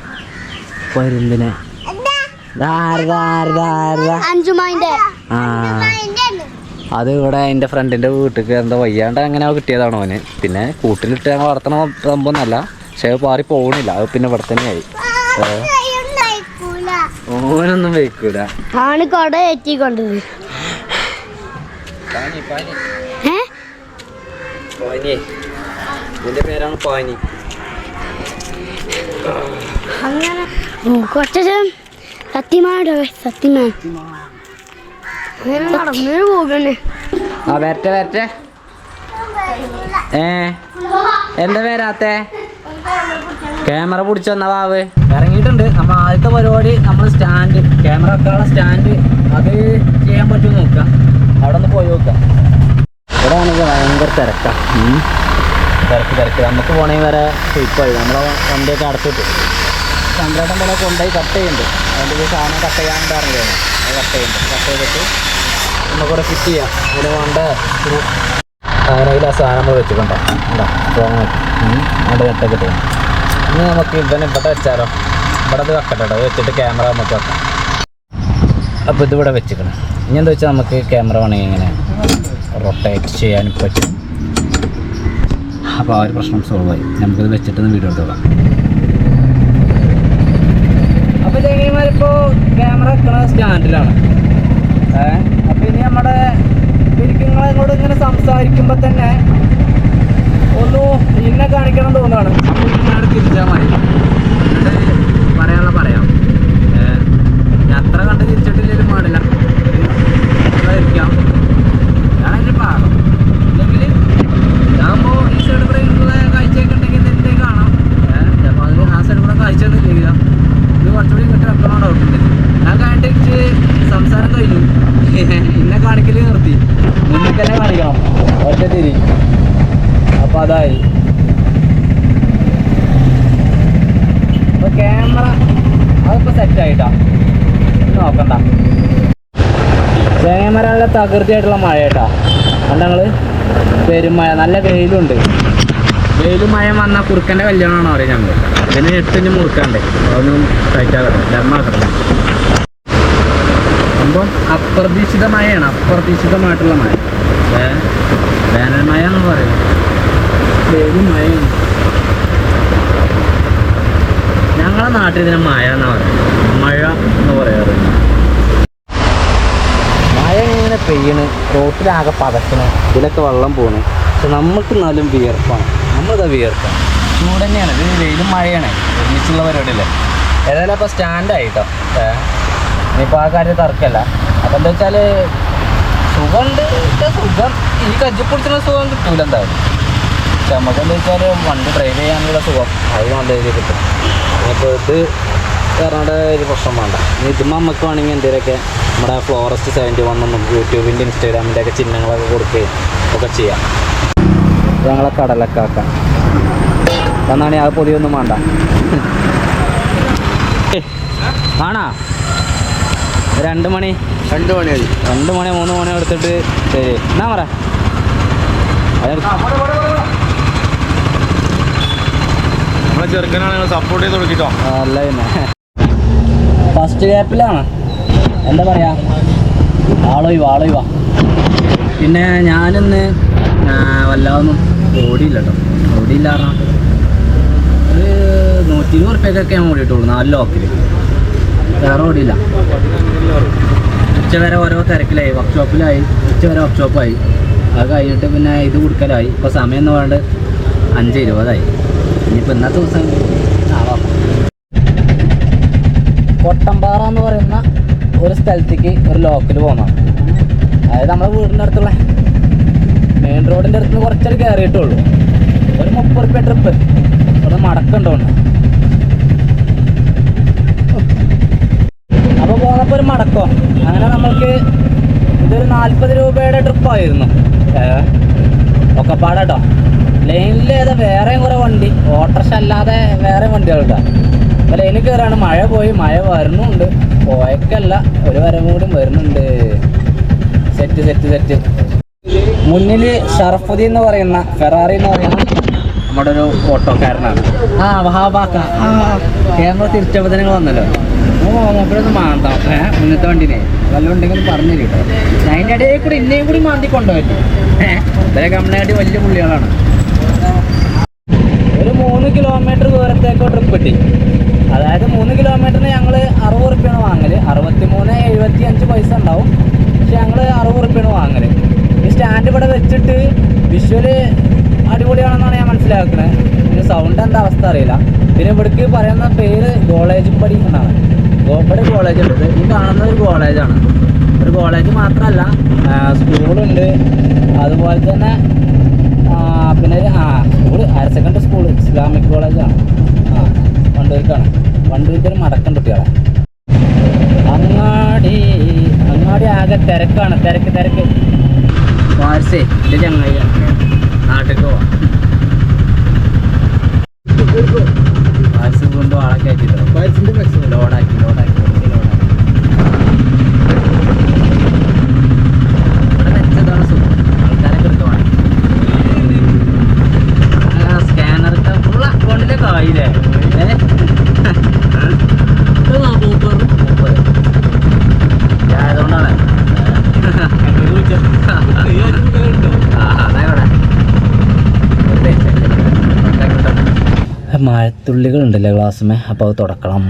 പരുന്തിനെ ആരതാ ആരതാ ആരതാ അഞ്ചുമായിന്റെ ആ അത് ഇവിടെ എന്റെ ഫ്രണ്ടിന്റെ വീട്ടിൽ എന്താ വയ്യാണ്ട് അങ്ങനെ കിട്ടിയതാണ് അവന്. പിന്നെ കൂട്ടിലിട്ട് ഞങ്ങൾ വളർത്തണ സംഭവമൊന്നുമല്ല പക്ഷേ പാറി പോകണില്ല അത് പിന്നെ ഇവിടെ തന്നെയായി. ഓനൊന്നും വെക്കൂല ആണ് കൊട ഏറ്റിക്കൊണ്ടത്. പേരാണ് പാനി. അങ്ങനെ. കുറച്ച് സത്യമാടോ സത്യമാ. അങ്ങനെ നടന്നു പോകണേ ആ വരട്ടെ വരട്ടെ. ഏ എന്താ വരാത്തെ? ക്യാമറ പിടിച്ചു വന്ന വാവ്. ഇറങ്ങിയിട്ടുണ്ട്. നമ്മ ആദ്യത്തെ പരിപാടി നമ്മൾ സ്റ്റാൻഡ് ക്യാമറ വെക്കാനുള്ള സ്റ്റാൻഡ് അത് ചെയ്യാൻ പറ്റുമോ നോക്കാം. അവിടെ ഒന്ന് പോയി നോക്കാം. ഇവിടെ ആണെങ്കിൽ ഭയങ്കര തിരക്കാണ് തിരക്ക് തിരക്ക്. നമുക്ക് പോണെങ്കിൽ വരെ ഇപ്പോഴി നമ്മളെ വണ്ടിയൊക്കെ അടച്ചിട്ട്. ചന്ദ്രേട്ടൻ പോലെ കൊണ്ടുപോയി കട്ട് ചെയ്യുന്നുണ്ട്. അതിന്റെ ഒരു സാധനം കട്ട് ചെയ്യാൻ പറഞ്ഞില്ലേ അത് കട്ട് ചെയ്യുന്നുണ്ട്. കട്ട് ചെയ്തിട്ട് നമുക്കിവിടെ ഫിറ്റ് ചെയ്യാം. ഇതിന് വേണ്ട ഒരു അതിനകത്തിൽ ആ സാധനം നമ്മൾ വെച്ചിട്ടുണ്ടോ? ഉണ്ടോ? സ്ട്രോങ് അവിടെ കട്ടൊക്കെ ഇനി നമുക്ക് ഇവനെ ഇവിടെ വെച്ചാലോ? ഇവിടെ അത് വെക്കട്ടെ അത് വെച്ചിട്ട് ക്യാമറ നമുക്ക് വെക്കാം. അപ്പോൾ ഇതിവിടെ വെച്ചിക്കണം ഇനി എന്താ വെച്ചാൽ നമുക്ക് ക്യാമറ വേണമെങ്കിൽ ഇങ്ങനെ റൊട്ടേറ്റ് ചെയ്യാൻ പറ്റും. അപ്പോൾ ആ ഒരു പ്രശ്നം സോൾവ് ആയി. നമുക്കിത് വെച്ചിട്ട് വീഡിയോ എടുത്തോളാം അപ്പോൾ ചെങ്ങന്മാരിപ്പോൾ ക്യാമറ വെക്കണ സ്റ്റാൻഡിലാണ് ഏഹ് അപ്പോൾ ഇനി നമ്മുടെ ഇരിക്കുന്നങ്ങളോട് ഇങ്ങനെ സംസാരിക്കുമ്പോൾ തന്നെ ഒന്ന് ഇന്നെ കാണിക്കണം തോന്നുകയാണ് അപ്പോൾ ഞാൻ തിരിച്ചാൽ മതി. പറയാനുള്ള പറയാം. ഞാൻ അത്ര കണ്ട് തിരിച്ചിട്ടില്ലെങ്കിലും പാടില്ല അതായിരിക്കാം ഞാൻ അതിന്റെ പാകം ഇല്ലെങ്കിൽ ഇതാകുമ്പോൾ ഈ സൈഡ് കൂടെ ഉള്ള കാഴ്ചയൊക്കെ ഉണ്ടെങ്കിൽ ഇതിന്റെ കാണാം ഏഹ് ചിലപ്പോൾ അതിൽ ആ സൈഡ് കൂടെ കാഴ്ച ഒന്നും ഇല്ല ഇത് കുറച്ചുകൂടി ഇങ്ങോട്ട് വെക്കണോ ഡൗട്ടുണ്ട് ഞാൻ കഴിഞ്ഞിട്ട് സംസാരം കഴിഞ്ഞു എന്നെ കാണിക്കൽ നിർത്തി. മുന്നിൽ തന്നെ കാണിക്കണം. ഒറ്റ തിരി അതായി. അപ്പോൾ ക്യാമറ അതിപ്പോൾ സെറ്റായിട്ടാ നോക്കണ്ട. ക്യാമറ നല്ല തകൃതിയായിട്ടുള്ള മഴ കേട്ടാ കണ്ട പെരുമഴ നല്ല വെയിലുണ്ട്. വെയിലും മഴ വന്ന കുറുക്കന്റെ കല്യാണമാണോ അറിയാം ഞങ്ങൾ ഇതിന് എട്ടിന് മുറുക്കണ്ടേ. അതൊന്നും കഴിക്കാതെ ഡമ്മാക്കണം സംഭവം അപ്രതീക്ഷിത മഴയാണ്. അപ്രതീക്ഷിതമായിട്ടുള്ള മഴ. ഏ വേനൽ മഴ എന്ന് വെയിലും മഴയാണ്. ഞങ്ങളെ നാട്ടിൽ ഇതിനെ മഴ എന്നാ പറയുന്നത്? മഴ എന്ന് പറയാറ് മഴ ഇങ്ങനെ പെയ്യണ് റോട്ടിലാകെ പതക്കണ് ഇതിലൊക്കെ വെള്ളം പോണ്. പക്ഷെ നമുക്ക് നല്ല വിയർപ്പാണ്. നമ്മളിതാ വിയർപ്പാണ് ചൂട് തന്നെയാണ്. ഇത് വെയിലും മഴയാണ്. ഒരുമിച്ചുള്ള പരിപാടിയല്ലേ? ഏതായാലും അപ്പോൾ സ്റ്റാൻഡായി കേട്ടോ ഇനിയിപ്പോൾ ആ കാര്യം തർക്കമല്ല അപ്പം എന്താ വെച്ചാൽ സുഖമുണ്ട് സുഖം. ഈ കജ്ജിപ്പൊടിച്ചുള്ള സുഖം കിട്ടൂല എന്തായാലും. പക്ഷെ നമുക്ക് എന്താ വെച്ചാൽ വണ്ടി ഡ്രൈവ് ചെയ്യാനുള്ള സുഖം. അത് നല്ല രീതിയിൽ കിട്ടും. ഇപ്പോൾ ഇത് കയറാണ്ട് ഒരു പ്രശ്നം വേണ്ട. ഇനി ഇതുമ്പോൾ നമുക്ക് വേണമെങ്കിൽ എന്തെങ്കിലുമൊക്കെ നമ്മുടെ ഫ്ലോറസ്റ്റ് സെവന്റി വണ്ണം നമുക്ക് യൂട്യൂബിന്റെ ഇൻസ്റ്റാഗ്രാമിന്റെ ഒക്കെ ചിഹ്നങ്ങളൊക്കെ കൊടുക്കുകയും ഒക്കെ ചെയ്യാം. ഞങ്ങളെ ഞങ്ങളെ കടലക്കാക്ക എന്നാണ് ആ പൊതിയൊന്നും വേണ്ട. ആണാ? രണ്ട് മണി. രണ്ട് മണി മതി. രണ്ട് മണി മൂന്ന് മണി എടുത്തിട്ട് ശരി. എന്നാ പറ? നമ്മളെ ചെറുക്കനാണ് സപ്പോർട്ട് ചെയ്ത് കൊടുക്കിട്ടോ അല്ല പിന്നെ. ഫസ്റ്റ് ഗ്യാപ്പിലാണ് എന്താ പറയാ? ആളോയി വാളോയി വാ പിന്നെ ഞാനിന്ന് വല്ലാതൊന്നും ഓടിയില്ല കേട്ടോ ഓടിയില്ല കാരണം ഒരു നൂറ്റി ഇരുപത് റുപ്യക്കൊക്കെ ഞാൻ ഓടിയിട്ടുള്ളൂ നാല് ലോക്കിൽ വേറെ ഓടിയില്ല. ഉച്ച വരെ ഓരോ തിരക്കിലായി വർക്ക്ഷോപ്പിലായി ഉച്ച വരെ വർക്ക്ഷോപ്പായി അത് കഴിഞ്ഞിട്ട് പിന്നെ ഇത് കൊടുക്കലായി. ഇപ്പോൾ സമയം എന്ന് പറയുന്നത് അഞ്ച് ഇരുപതായി. ഇനിയിപ്പോൾ ഇന്നത്തെ ദിവസം നാളെ കൊട്ടമ്പാറ എന്ന് പറയുന്ന ഒരു സ്ഥലത്തേക്ക് ഒരു ലോക്കിൽ പോകണം അതായത് നമ്മുടെ വീടിന്റെ അടുത്തുള്ള മെയിൻ റോഡിന്റെ അടുത്ത് കുറച്ചൊരു കയറിയിട്ടുള്ളൂ ഒരു മുപ്പത് റുപ്യ ട്രിപ്പ് അവിടെ മടക്കുണ്ടോണ്ട് അപ്പോൾ പോന്നപ്പോൾ ഒരു മടക്കോ? അങ്ങനെ നമ്മൾക്ക് ഇതൊരു നാൽപ്പത് രൂപയുടെ ട്രിപ്പായിരുന്നു ഒക്കെ പാടാട്ടോ ലൈനിൽ ഏതാ വേറെയും കുറേ വണ്ടി. ഓട്ടർഷ അല്ലാതെ വേറെ വണ്ടികളുണ്ടോ. അപ്പോൾ ലൈനിൽ കയറാണ് മഴ പോയി. മഴ വരുന്നുണ്ട്. പോയക്കല്ല. ഒരു വരം കൂടി വരുന്നുണ്ട്. സെറ്റ് സെറ്റ് സെറ്റ് മുന്നിൽ ഷറഫുദ്ദീൻ എന്ന് പറയുന്ന ഫെറാറി എന്ന് പറയുന്ന നമ്മുടെ ഒരു ഓട്ടോക്കാരനാണ്. ആ വഹാബാക്ക. ആ ക്യാമറ തിരിച്ചപ്പോൾ തന്നെ വന്നല്ലോ. മൂപ്പരൊന്ന് മാന്താം. ഏ മുന്നത്തെ വണ്ടിനെ. വല്ലതും ഉണ്ടെങ്കിൽ പറഞ്ഞു കേട്ടോ. അതിന്റെ ഇടയിൽ കൂടി ഇന്നേയും കൂടി മാന്തി കൊണ്ടുപോയി ഏഹ് ഇതേ കമ്പനിയായിട്ട് വലിയ പുള്ളികളാണ്. ഒരു മൂന്ന് കിലോമീറ്റർ ദൂരത്തേക്കോ ട്രിപ്പ് കിട്ടി. അതായത് മൂന്ന് കിലോമീറ്ററിന് ഞങ്ങൾ അറുപത് റുപ്യാണ് വാങ്ങൽ. അറുപത്തി മൂന്ന് എഴുപത്തി അഞ്ച് പൈസ ഉണ്ടാവും. പക്ഷെ ഞങ്ങൾ അറുപത് റുപ്യാണ് വാങ്ങൽ. ഈ സ്റ്റാൻഡ് ഇവിടെ വെച്ചിട്ട് വിഷ്വൽ അടിപൊളിയാണെന്നാണ് ഞാൻ മനസ്സിലാക്കുന്നത് പിന്നെ സൗണ്ട് എന്താ അവസ്ഥ അറിയില്ല. പിന്നെ ഇവിടേക്ക് പറയുന്ന പേര് കോളേജ് പടി ഗോപ്പടി കോളേജ് ഉണ്ട്. ഈ കാണുന്ന ഒരു കോളേജാണ് ഒരു കോളേജ് മാത്രമല്ല സ്കൂളുണ്ട് അതുപോലെ തന്നെ പിന്നെ ഒരു ആ school higher secondary school Islamic കോളേജാണ് ആ വണ്ടൂർക്കാണ് വണ്ടൂർക്ക് ഒരു മടക്കം കുട്ടികളെ അങ്ങാടി അങ്ങാടി ആകെ തിരക്കാണ്. തിരക്ക് തിരക്ക്. പാർസേ എന്റെ ചങ്ങായി നാട്ടിലേക്ക് പോവാം. പാർസ് കൊണ്ട് വാളൊക്കെ കയറ്റിട്ടോ ലോഡാക്കി ലോഡാക്കി ഇവിടെ വെച്ചതാണ് സുഖം ആൾക്കാരൊക്കെ എടുക്കുവാണ് സ്കാനറൊക്കെ ഫുൾ അക്കൗണ്ടിലേക്ക് ആയില്ലേ ഏ? ഇത് മുപ്പത് മുപ്പത് ഞാൻ ആയതുകൊണ്ടാണ് മഴത്തുള്ളികൾ ഉണ്ടല്ലേ ഗ്ലാസ്മേ അപ്പോൾ അത് തുടക്കണം.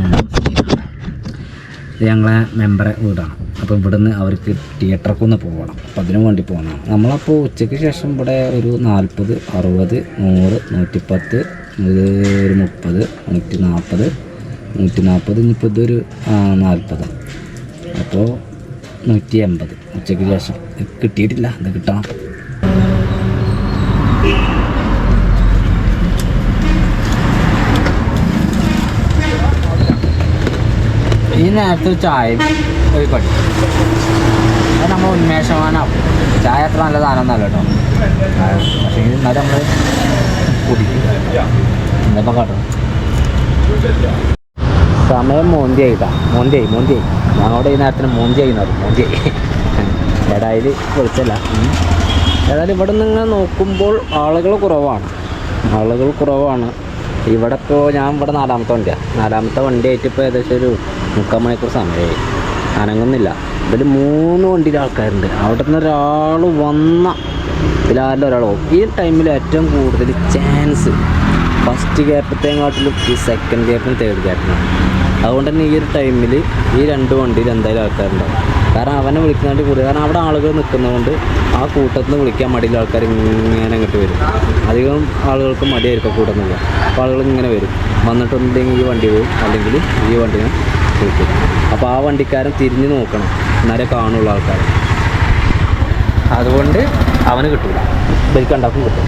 ഇത് ഞങ്ങളെ മെമ്പറെ വീടാണ്. അപ്പോൾ ഇവിടുന്ന് അവർക്ക് തിയേറ്ററിൽ പോകണം. അപ്പോൾ അതിനു വേണ്ടി പോകണം. നമ്മളപ്പോൾ ഉച്ചയ്ക്ക് ശേഷം ഇവിടെ ഒരു നാൽപ്പത് അറുപത് നൂറ് നൂറ്റിപ്പത്ത് ഒരു മുപ്പത് നൂറ്റി നാൽപ്പത് നൂറ്റി നാൽപ്പത് ഇനിയിപ്പോൾ ഇതൊരു നാൽപ്പത്. അപ്പോൾ നൂറ്റി എൺപത് ഉച്ചയ്ക്ക് ശേഷം. കിട്ടിയിട്ടില്ല. അത് കിട്ടണം. ഈ നേരത്തെ ചായയും ചായ ഒരു അത് നമ്മൾ ഉന്മേഷവാനാവും. ചായ അത്ര നല്ല സാധനമൊന്നല്ല കേട്ടോ. പക്ഷേ എന്നാലും നമ്മൾ കുടിക്കും. എന്താ കാട്ടും സമയം മോന്തിയായിട്ടാ മോന്തിയായി മോന്തിയായി ഞങ്ങളുടെ ഈ നേരത്തിന് മോന്തിയായി എന്ന് പറയും മോന്തിയായി ഇടയിൽ വിളിച്ചല്ല. ഏതായാലും ഇവിടെ ഇങ്ങനെ നോക്കുമ്പോൾ ആളുകൾ കുറവാണ്. ആളുകൾ കുറവാണ്. ഇവിടെ ഇപ്പോൾ ഞാൻ ഇവിടെ നാലാമത്തെ വണ്ടിയാണ് നാലാമത്തെ വണ്ടി ആയിട്ട് ഇപ്പോൾ ഏകദേശം ഒരു മുക്കാൽ മണിക്കൂർ സമയമായി അനങ്ങുന്നില്ല. ഇതിൽ മൂന്ന് വണ്ടിയിൽ ആൾക്കാരുണ്ട്. അവിടെ നിന്ന് ഒരാൾ വന്ന ഇതിലാരിലും ഒരാൾ ഈ ടൈമിൽ ഏറ്റവും കൂടുതൽ ചാൻസ് ഫസ്റ്റ് ഗ്യാപ്പത്തേക്കാട്ടിലും ഈ സെക്കൻഡ് ഗ്യാപ്പിനും തേർഡ് ഗ്യാപ്പിനാണ് അതുകൊണ്ട് തന്നെ ഈ ഒരു ടൈമിൽ ഈ രണ്ട് വണ്ടിയിൽ എന്തായാലും ആൾക്കാരുണ്ടാവും. കാരണം അവനെ വിളിക്കുന്നതിന്റെ കൂടുതൽ. കാരണം അവിടെ ആളുകൾ നിൽക്കുന്നതുകൊണ്ട് ആ കൂട്ടത്തിൽ നിന്ന് വിളിക്കാൻ മടിയുള്ള ആൾക്കാർ ഇങ്ങനെ അങ്ങോട്ട് വരും. അധികം ആളുകൾക്ക് മടിയായിരിക്കും കൂട്ടുന്നില്ല അപ്പോൾ ആളുകൾ ഇങ്ങനെ വരും. വന്നിട്ടുണ്ടെങ്കിൽ ഈ വണ്ടി പോകും അല്ലെങ്കിൽ ഈ വണ്ടിനെ വിളിക്കും അപ്പോൾ ആ വണ്ടിക്കാരൻ തിരിഞ്ഞ് നോക്കണം. എന്നാലേ കാണുള്ളൂ ആൾക്കാർ. അതുകൊണ്ട് അവന് കിട്ടില്ല ഉണ്ടാക്കും കിട്ടും.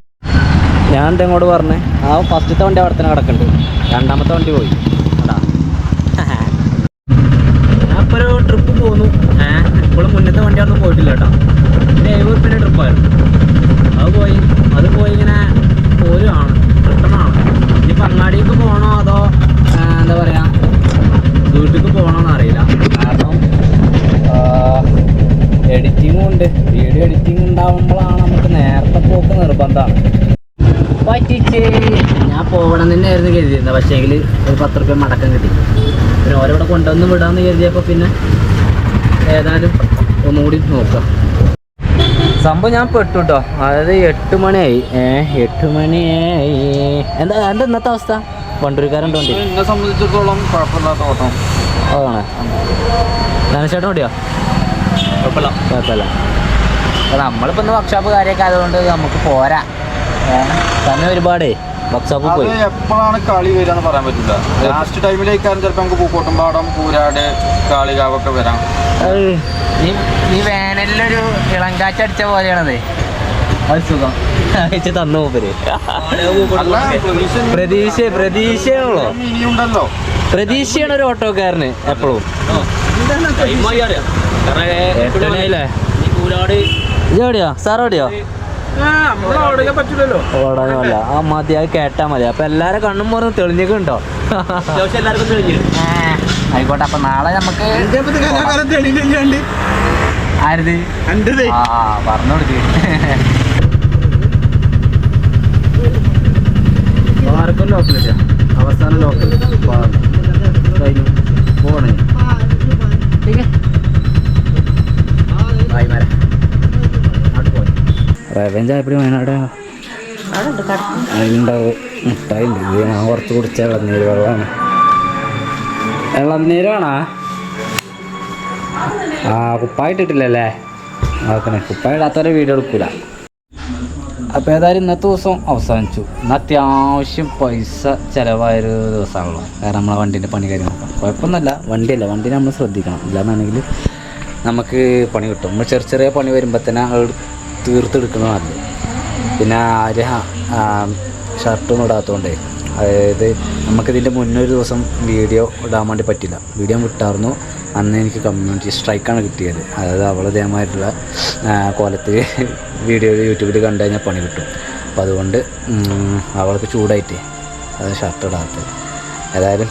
ഞാൻ എന്താ ഇങ്ങോട്ട് പറഞ്ഞേ? ആ ഫസ്റ്റത്തെ വണ്ടി അവിടെ തന്നെ കിടക്കുന്നുണ്ട് രണ്ടാമത്തെ വണ്ടി പോയി അതാ ഞാൻ ഇപ്പോൾ ഒരു ട്രിപ്പ് പോന്നു ഏഹ് ഇപ്പോഴും മുന്നത്തെ വണ്ടിയൊന്നും പോയിട്ടില്ല കേട്ടോ പിന്നെ എഴുപത് റുപ്യന്റെ ട്രിപ്പായിരുന്നു അത് പോയി അത് പോയി ഇങ്ങനെ പോരുവാണ് റിട്ടേണാണ് ഇനിയിപ്പോൾ അങ്ങാടിക്ക് പോകണോ അതോ ആ, എന്താ പറയുക വീട്ടിലേക്ക് പോകണമെന്ന് അറിയില്ല കാരണം എഡിറ്റിങ്ങും ഉണ്ട് വീഡിയോ എഡിറ്റിംഗ് ഉണ്ടാവുമ്പോഴാണ് നമുക്ക് നേരത്തെ പോക്ക് നിർബന്ധമാണ് പറ്റിച്ച് ഞാൻ പോകണം തന്നെയായിരുന്നു കരുതിയിരുന്നത്. പക്ഷേങ്കിൽ ഒരു പത്ത് റുപ്യ മടക്കം കിട്ടി. പിന്നെ ഓരോടെ കൊണ്ടുവന്ന് വിടാമെന്ന് കരുതിയപ്പോൾ പിന്നെ ഏതായാലും ഒന്നുകൂടി നോക്കാം. സംഭവം ഞാൻ പെട്ടു കേട്ടോ അതായത് എട്ട് മണിയായി. ഏ എട്ട് മണിയായി. എന്താ എന്താ ഇന്നത്തെ അവസ്ഥ? വണ്ടൂരിക്കാരുണ്ട് വണ്ടി. എന്നെ സംബന്ധിച്ചിടത്തോളം കുഴപ്പമില്ലാത്ത ഓട്ടം. അതാണ്. ധനശേട്ടൻ ഓടിയോ? കുഴപ്പമില്ല. കുഴപ്പമില്ല. നമ്മളിപ്പോൾ ഇന്ന് വർക്ക്ഷോപ്പ് കാര്യമൊക്കെ ആയതുകൊണ്ട് നമുക്ക് പോരാ. തന്നെ സമയം ഒരുപാടേ. അത് പോയി. എപ്പോഴാണ് കളി വരിക എന്ന് പറയാൻ പറ്റില്ല. ലാസ്റ്റ് ടൈമിലേക്കാരും ചിലപ്പോൾ നമുക്ക് പൂക്കോട്ടുംപാടം പൂരാട് കാളികാവൊക്കെ വരാം. ഈ ഈ വേനലിലൊരു ഇളം കാറ്റടിച്ച പോലെയാണത്. അത് സുഖം. അയച്ച് തന്നു മൂപ്പര്. അല്ല പ്രതീക്ഷ പ്രതീക്ഷ പ്രതീക്ഷയുള്ളോ ഇനിയുണ്ടല്ലോ. പ്രതീക്ഷയാണ് ഒരു ഓട്ടോക്കാരന് എപ്പോഴും. ഇതെവിടെയോ സാർ എവിടെയോ? ഓടാനല്ല ആ മതി അത് കേട്ടാ മതി. അപ്പൊ എല്ലാരും കണ്ണും പോറും തെളിഞ്ഞിട്ടുണ്ടോ ആയിക്കോട്ടെ. അപ്പൊ നാളെ നമുക്ക് ആരുത്? ആ, പറഞ്ഞു കൊടുത്തി ആർക്കും ലോക്കലില്ല. അവസാനം ലോക്കൽ. കഴിഞ്ഞു പോണേ. റവൻ എപ്പോഴും വയനാട്? അതിലുണ്ടാവും. മുട്ടായി ഉണ്ട് ഇത് ഞാൻ കുറച്ച് കുടിച്ച ഇളനീര് വെള്ളമാണ്. ഇളനീര് വേണോ? ആ കുപ്പായിട്ടിട്ടില്ലല്ലേ നോക്കണേ കുപ്പായ ഇടാത്തവരെ വീഡിയോ എടുക്കൂല. അപ്പോൾ ഏതായാലും ഇന്നത്തെ ദിവസം അവസാനിച്ചു. ഇന്ന് അത്യാവശ്യം പൈസ ചിലവായൊരു ദിവസമാണല്ലോ. കാരണം നമ്മളെ വണ്ടീന്റെ പണി കാര്യം നോക്കാം കുഴപ്പമൊന്നുമില്ല. വണ്ടിയല്ല. വണ്ടി നമ്മൾ ശ്രദ്ധിക്കണം. ഇല്ലാന്നാണെങ്കിൽ നമുക്ക് പണി കിട്ടും. നമ്മൾ ചെറിയ ചെറിയ പണി വരുമ്പോൾ തന്നെ അത് തീർത്തെടുക്കുന്നത് പിന്നെ ആര് ഷർട്ടും ഇടാത്തതുകൊണ്ട് അതായത് നമുക്കിതിന്റെ മുന്നേ ഒരു ദിവസം വീഡിയോ ഇടാൻ വേണ്ടി പറ്റില്ല. വീഡിയോ വിട്ടായിരുന്നു അന്ന് എനിക്ക് കമ്മ്യൂണിറ്റി സ്ട്രൈക്കാണ് കിട്ടിയത്. അതായത് അവൾ ഇതേമായിട്ടുള്ള കോലത്തിൽ വീഡിയോ യൂട്യൂബിൽ കണ്ടു കഴിഞ്ഞാൽ പണി കിട്ടും. അപ്പോൾ അതുകൊണ്ട് അവൾക്ക് ചൂടായിട്ട് അത് ഷർട്ട് ഇടാത്തത് ഏതായാലും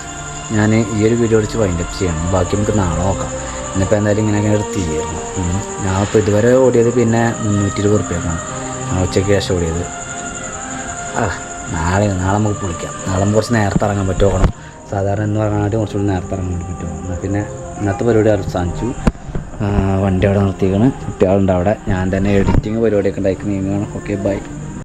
ഞാൻ ഈ ഒരു വീഡിയോ അടിച്ച് വൈൻഡപ്പ് ചെയ്യണം. ബാക്കി നമുക്ക് നാളെ നോക്കാം. ഇന്നിപ്പോൾ എന്തായാലും ഇങ്ങനെ നിർത്തിയായിരുന്നു ഉം. ഞാൻ ഇപ്പോൾ ഇതുവരെ ഓടിയത് പിന്നെ മുന്നൂറ്റി ഇരുപത് റുപ്യക്കാണ് ഞാൻ ഉച്ചയ്ക്ക് ശേഷം ഓടിയത്. ആ നാളെ നാളെ നമുക്ക് പൊളിക്കാം. നാളെ കുറച്ച് നേരത്തെ ഇറങ്ങാൻ പറ്റുമോ സാധാരണ എന്ന് പറഞ്ഞാൽ കുറച്ചുകൂടി നേരത്തെ ഇറങ്ങാൻ പറ്റുമോ? എന്നാൽ പിന്നെ ഇന്നത്തെ പരിപാടി അവസാനിച്ചു. വണ്ടി അവിടെ നിർത്തിയിരിക്കണം കുട്ടികളുണ്ട് അവിടെ. ഞാൻ തന്നെ എഡിറ്റിങ് പരിപാടിയൊക്കെ ഉണ്ടാക്കി. നീങ്ങുകയാണ്. Okay bye